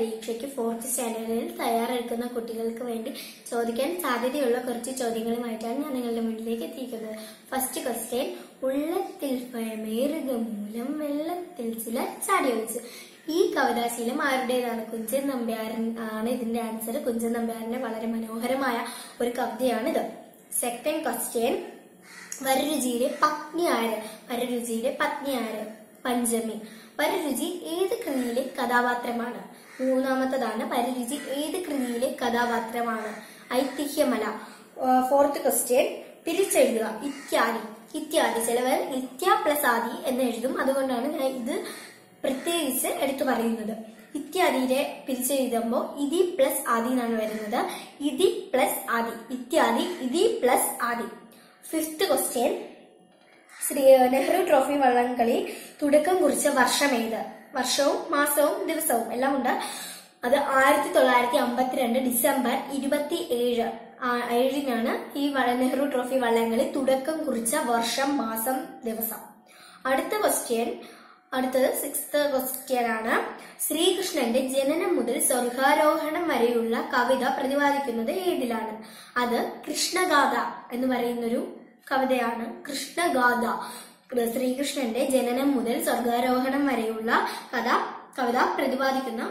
പരീക്ഷയ്ക്ക് ഫോർത്ത് സ്റ്റാൻഡേർഡിൽ തയ്യാറെടുക്കുന്ന കുട്ടികൾക്ക് വേണ്ടി ചോദിക്കാൻ സാധ്യതയുള്ള കുറച്ച് ചോദ്യങ്ങളുമായിട്ടാണ് ഞാൻ നിങ്ങളുടെ മുന്നിലേക്ക് എത്തിയിരിക്കുന്നത്. ഫസ്റ്റ് ക്വസ്റ്റ്യൻ ഉള്ളത്തിൽ പഴമേറുക മൂലം വെള്ളത്തിൽ ചില ചാടി ഒഴിച്ചു. ഈ കവിതാശീലം ആരുടേതാണ്? കുഞ്ചൻ നമ്പ്യാരൻ ആണ് ഇതിന്റെ ആൻസർ കുഞ്ചൻ നമ്പ്യാരന്റെ വളരെ മനോഹരമായ ഒരു കവിതയാണിത്. സെക്കൻഡ് ക്വസ്റ്റ്യൻ വരരുചിയിലെ പത്നി ആര്? വരരുചിയിലെ പത്നി ആര്? പഞ്ചമി. വരരുചി ഏത് കൃതിയിലെ കഥാപാത്രമാണ്? മൂന്നാമത്തതാണ് പരിരുചി ഏത് കൃതിയിലെ കഥാപാത്രമാണ്? ഐതിഹ്യമല ഫോർത്ത് ക്വസ്റ്റ്യൻ പിരിച്ചെഴുതുക ഇത്യാദി. ഇത്യാദി. ചിലവർ നിത്യ പ്ലസ് ആദി എന്ന് എഴുതും. അതുകൊണ്ടാണ് ഞാൻ ഇത് പ്രത്യേകിച്ച് എടുത്തു പറയുന്നത്. ഇത്യാദിയുടെ പിരിച്ചെഴുതുമ്പോൾ ഇതി പ്ലസ് ആദി എന്നാണ് വരുന്നത്. ഇതി പ്ലസ് ആദി. ഇത്യാദി ഇതി പ്ലസ് ആദി. Fifth question Sree Nehru trophy വള്ളംകളി തുടക്കം കുറിച്ച വർഷം ഏത്? വർഷവും മാസവും ദിവസവും എല്ലാം ഉണ്ട്. അത് ആയിരത്തി തൊള്ളായിരത്തി അമ്പത്തിരണ്ട് ഡിസംബർ ഇരുപത്തി ഏഴ് ഏഴിനാണ് ഈ നെഹ്റു ട്രോഫി വള്ളംകളി തുടക്കം കുറിച്ച വർഷം മാസം ദിവസം. അടുത്ത ക്വസ്റ്റ്യൻ അടുത്തത് സിക്സ്ത് ക്വസ്റ്റ്യൻ ആണ്. ശ്രീകൃഷ്ണന്റെ ജനനം മുതൽ സ്വർഗാരോഹണം വരെയുള്ള കവിത പ്രതിപാദിക്കുന്നത് ഏതിലാണ്? അത് കൃഷ്ണഗാഥ എന്ന് പറയുന്നൊരു കവിതയാണ്. കൃഷ്ണഗാഥ. ശ്രീകൃഷ്ണന്റെ ജനനം മുതൽ സ്വർഗാരോഹണം വരെയുള്ള കഥ കവിത പ്രതിപാദിക്കുന്ന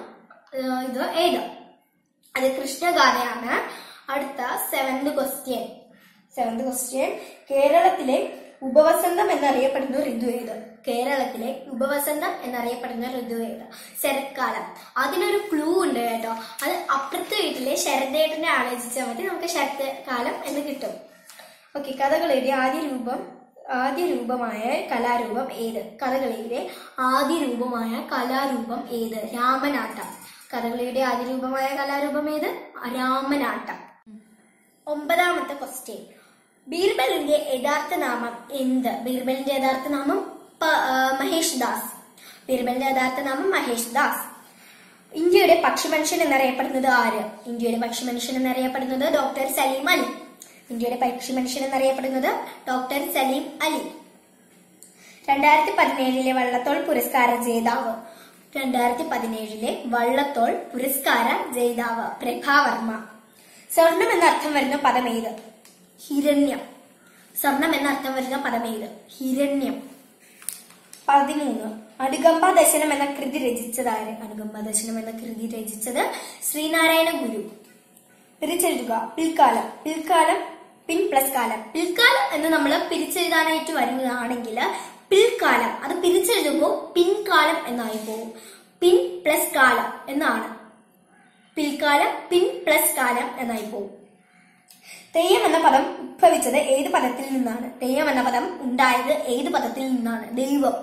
ഇത് ഏത്? അത് കൃഷ്ണഗാഥയാണ് അടുത്ത സെവന്ത് ക്വസ്റ്റ്യൻ സെവന്ത് ക്വസ്റ്റ്യൻ കേരളത്തിലെ ഉപവസന്തം എന്നറിയപ്പെടുന്ന ഋതു ഏത്? കേരളത്തിലെ ഉപവസന്തം എന്നറിയപ്പെടുന്ന ഋതു ഏത്? ശരത്കാലം. അതിനൊരു ക്ലൂ ഉണ്ട് കേട്ടോ. അത് അപ്പുറത്തെ വീട്ടിലെ ശരദേട്ടനെ ആലോചിച്ചാൽ മതി. നമുക്ക് ശരത്കാലം എന്ന് കിട്ടും. ഓക്കെ കഥകളിയുടെ ആദ്യ രൂപം ആദ്യ രൂപമായ കലാരൂപം ഏത്? കഥകളിയുടെ ആദ്യ രൂപമായ കലാരൂപം ഏത്? രാമനാട്ടം. കഥകളിയുടെ ആദ്യ രൂപമായ കലാരൂപം ഏത്? രാമനാട്ടം. ഒമ്പതാമത്തെ ക്വസ്റ്റ്യൻ ബീർബലിന്റെ യഥാർത്ഥ നാമം എന്ത്? ബീർബലിന്റെ യഥാർത്ഥ നാമം മഹേഷ് ദാസ് ബീർബലിന്റെ യഥാർത്ഥ നാമം മഹേഷ് ദാസ് ഇന്ത്യയുടെ പക്ഷിമനുഷ്യൻ എന്നറിയപ്പെടുന്നത് ആര്? ഇന്ത്യയുടെ പക്ഷിമനുഷ്യൻ എന്നറിയപ്പെടുന്നത് ഡോക്ടർ സലീം അലി. ഇന്ത്യയുടെ പക്ഷിമനുഷ്യൻ എന്നറിയപ്പെടുന്നത് ഡോക്ടർ സലീം അലി. രണ്ടായിരത്തി പതിനേഴിലെ വള്ളത്തോൾ പുരസ്കാര ജേതാവ്. രണ്ടായിരത്തി പതിനേഴിലെ വള്ളത്തോൾ പുരസ്കാര ജേതാവ് പ്രഭാവർമ്മ സ്വർണം എന്ന അർത്ഥം വരുന്ന പദം ഏത്? ഹിരണ്യം. സ്വർണം എന്ന അർത്ഥം വരുന്ന പദം ഏത്? ഹിരണ്യം. പതിമൂന്ന്. അനുകമ്പ ദശനം എന്ന കൃതി രചിച്ചത് ആര്? അനുകമ്പ ദശനം എന്ന കൃതി രചിച്ചത് ശ്രീനാരായണ ഗുരു. തിരിച്ചെഴുതുക പിൽക്കാലം. പിൽക്കാലം പിൻ പ്ലസ് കാലം. പിൽക്കാലം എന്ന് നമ്മൾ പിരിച്ചെഴുതാനായിട്ട് വരുന്നതാണെങ്കിൽ പിൽക്കാലം. അത് പിരിച്ചെഴുതുമ്പോൾ പിൻകാലം എന്നായി പോകും. പിൻ പ്ലസ് കാലം എന്നാണ്. പിൽക്കാലം പിൻ പ്ലസ് കാലം എന്നായി പോകും. തെയ്യം എന്ന പദം ഉദ്ഭവിച്ചത് ഏത് പദത്തിൽ നിന്നാണ്? തെയ്യം എന്ന പദം ഉണ്ടായത് ഏത് പദത്തിൽ നിന്നാണ്? ദൈവം.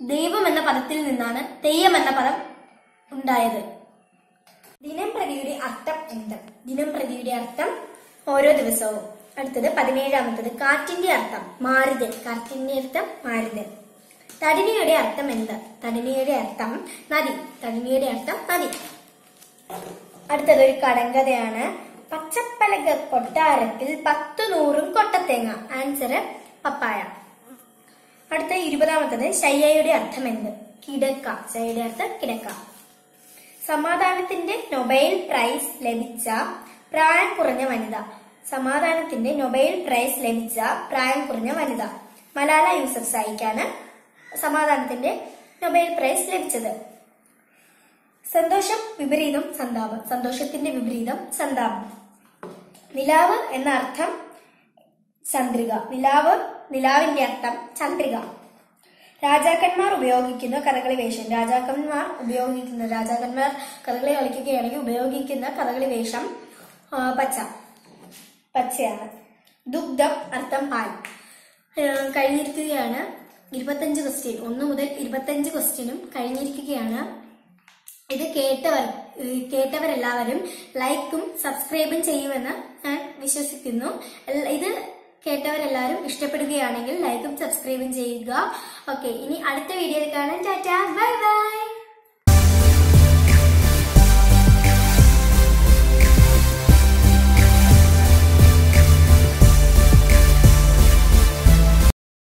ദൈവം എന്ന പദത്തിൽ നിന്നാണ് തെയ്യം എന്ന പദം ഉണ്ടായത്. ദിനം പ്രതിയുടെ അർത്ഥം എന്ത് ദിനം പ്രതിയുടെ അർത്ഥം ഓരോ ദിവസവും. അടുത്തത് പതിനേഴാമത്തത് കാറ്റിന്റെ അർത്ഥം മാരുതൻ കാറ്റിന്റെ അർത്ഥം മാരുതൻ തടിനിയുടെ അർത്ഥം എന്ത്? തടിനിയുടെ അർത്ഥം നദി. തടിനിയുടെ അർത്ഥം നദി. അടുത്തത് ഒരു കടങ്കഥയാണ് പച്ചപ്പലക കൊട്ടാരത്തിൽ പത്തു നൂറും കൊട്ടത്തേങ്ങ. Answer papaya. അടുത്ത ഇരുപതാമത്തത് ശയ്യയുടെ അർത്ഥം എന്ത്? കിടക്ക. ശയ്യയുടെ അർത്ഥം കിടക്ക. സമാധാനത്തിന്റെ നൊബൈൽ പ്രൈസ് ലഭിച്ച പ്രായം കുറഞ്ഞ വനിത. സമാധാനത്തിന്റെ നൊബേൽ പ്രൈസ് ലഭിച്ച പ്രായം കുറഞ്ഞ വനിത. മലാല യൂസഫ് സായിക്കാണ് സമാധാനത്തിന്റെ നൊബേൽ പ്രൈസ് ലഭിച്ചത്. സന്തോഷം വിപരീതം സന്താപം. സന്തോഷത്തിന്റെ വിപരീതം സന്താപം. നിലാവ് എന്ന അർത്ഥം ചന്ദ്രിക. നിലാവ് നിലാവിന്റെ അർത്ഥം ചന്ദ്രിക. രാജാക്കന്മാർ ഉപയോഗിക്കുന്ന കഥകളി വേഷം. രാജാക്കന്മാർ ഉപയോഗിക്കുന്ന രാജാക്കന്മാർ കഥകളി കളിക്കുകയാണെങ്കിൽ ഉപയോഗിക്കുന്ന കഥകളി വേഷം പച്ച. പച്ചയാണ്. ദുഗ്ധം അർത്ഥം പാൽ കഴിഞ്ഞിരിക്കുകയാണ് ഇരുപത്തഞ്ച് ക്വസ്റ്റ്യൻ ഒന്ന് മുതൽ ഇരുപത്തഞ്ച് ക്വസ്റ്റ്യനും കഴിഞ്ഞിരിക്കുകയാണ്. ഇത് കേട്ടവർ കേട്ടവരെല്ലാവരും ലൈക്കും സബ്സ്ക്രൈബും ചെയ്യുമെന്ന് ഞാൻ വിശ്വസിക്കുന്നു. ഇത് കേട്ടവരെല്ലാവരും ഇഷ്ടപ്പെടുകയാണെങ്കിൽ ലൈക്കും സബ്സ്ക്രൈബും ചെയ്യുക. ഓക്കെ ഇനി അടുത്ത വീഡിയോയിൽ കാണാൻ ടാറ്റ ബൈ ബൈ.